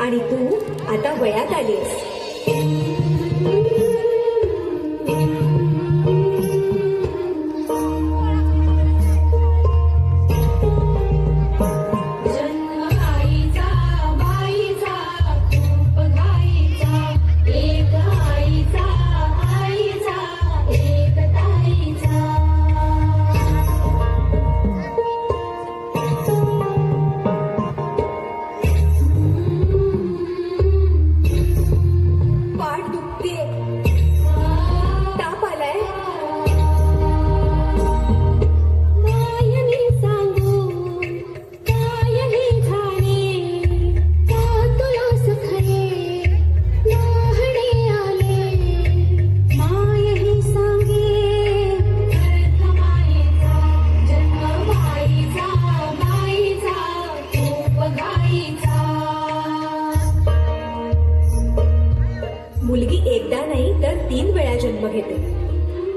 आणि तू आता वयात आलीस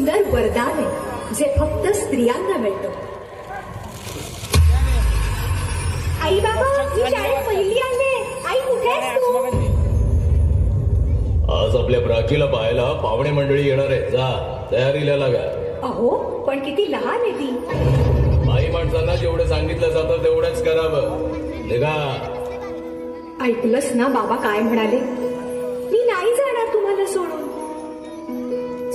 सुंदर वरदान आहे जे फक्त स्त्रियांना मिळतं. आई बाबा मी शाळेत पहिली आले आई कुठे आहेस तू? आज आपल्या प्राचीला पाहायला पाहुणे मंडळी येणार आहे जा तयारीला लागा. अहो पण किती लहान आहे ती. आई माणसांना जेवढं सांगितलं जातं तेवढंच करावं. निघा. ऐकलंस ना बाबा काय म्हणाले?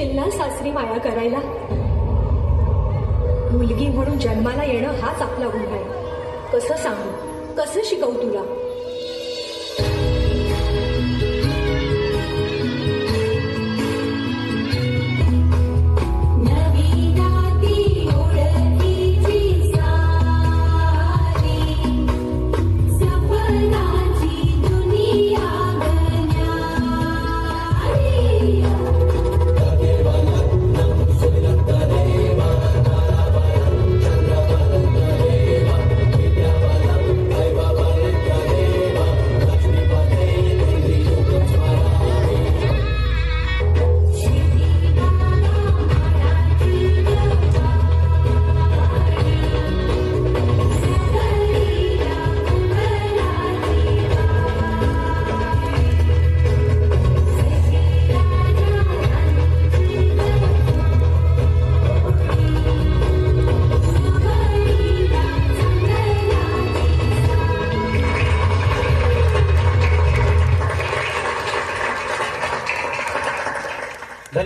येशील ना सासरी माया करायला. मुलगी म्हणून जन्माला येणं हाच आपला गुन्हा आहे. कसं सांगू? कसं शिकवू तुला? Yeah.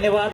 ధన్యవాదాలు